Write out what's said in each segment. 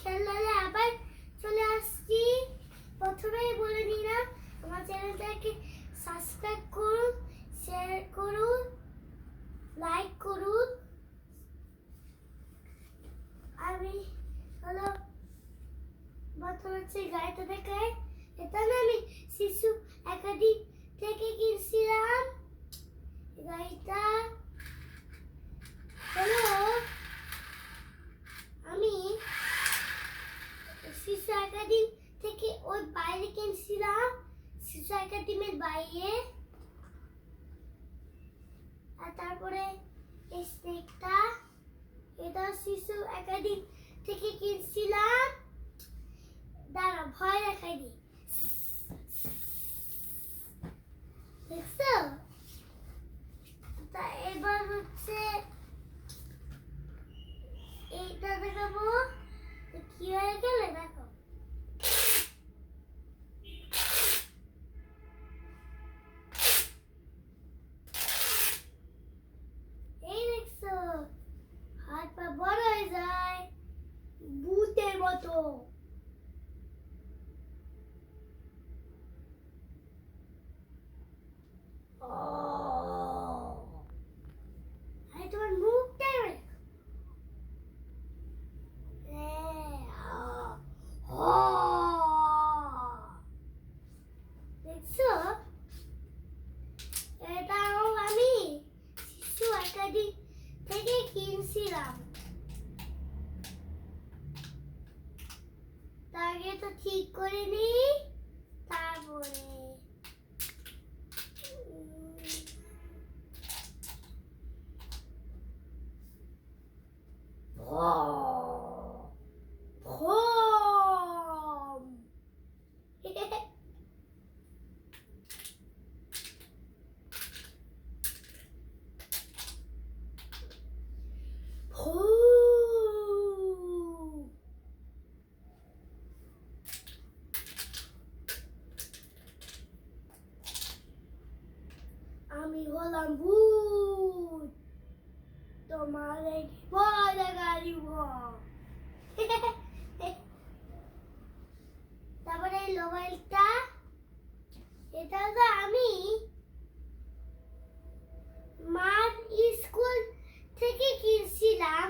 খেলনালে আবার চলে আসছি। প্রথমেই বলে নিলাম, আমার চ্যানেলটাকে সাবস্ক্রাইব করুন শেয়ার করুন লাইক করুন। আমি হলো প্রথম হচ্ছে গাড়িটা দেখায়। এটা না আমি শিশু একাডেমি থেকে কিনছিলাম। গাড়িটা হলো আমি শিশু একাডেমি থেকে ওই বাইরে কিনছিলাম শিশু একাডেমির বাইরে আর তারপরে এই স্নেকটা এটা শিশু একাডেমি থেকে কিনছিলাম দাঁড়া ভয় দেখাই দি। দেখছ? তা এবার হচ্ছে এইটা দেখাবো। কি হয়ে এটাও আমি শিশু একাডেমি থেকে কিনছিলাম। আগে তো ঠিক করে নি তারপরে উম, ভূত তোমার ভয় দেখালিব তারপরে এই এটা তো আমি মার স্কুল থেকে কিনছিলাম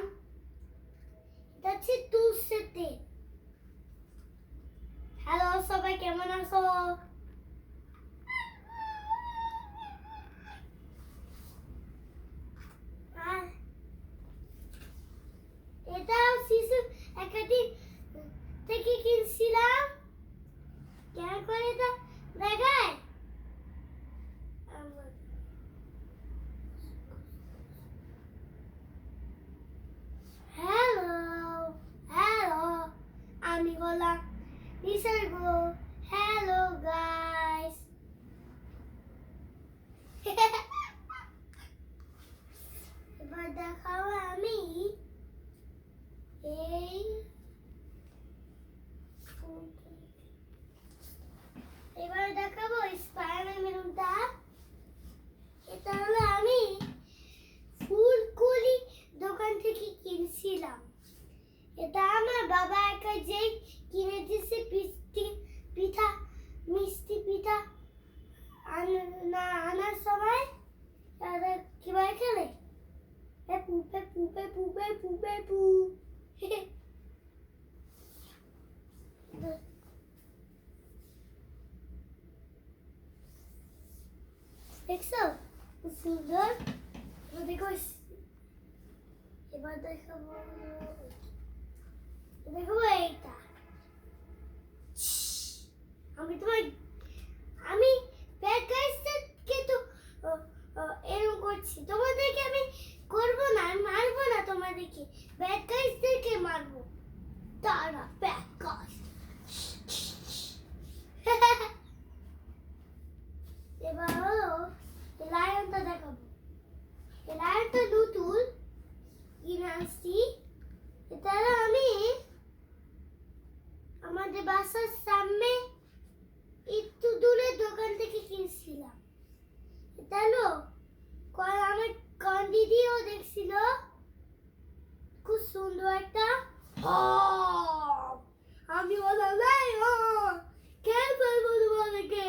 এটা হচ্ছে তুলসেতে হ্যালো সবাই কেমন আছো আর এটাও শিশু একাডেমি থেকে কিনছিলাম কেন করে এটা দেখায় আমার- হ্যালো হ্যালো আমি হলাম নিসর্গ হ্যালো গাইস এবার দেখাবো আমি এই এবার দেখাবো স্পাইডার মেরুনটা এটা হলো আমি ফুলকুলি দোকান থেকে কিনছিলাম। এটা আমার বাবা একা যে দেখছ খুব সুন্দর এবার দেখো এস- এবার দেখাবো দেখো এইটা আমি সুন্দর একটা হপ আমি বললাম খেয়ে ফেলব তোমাদেরকে?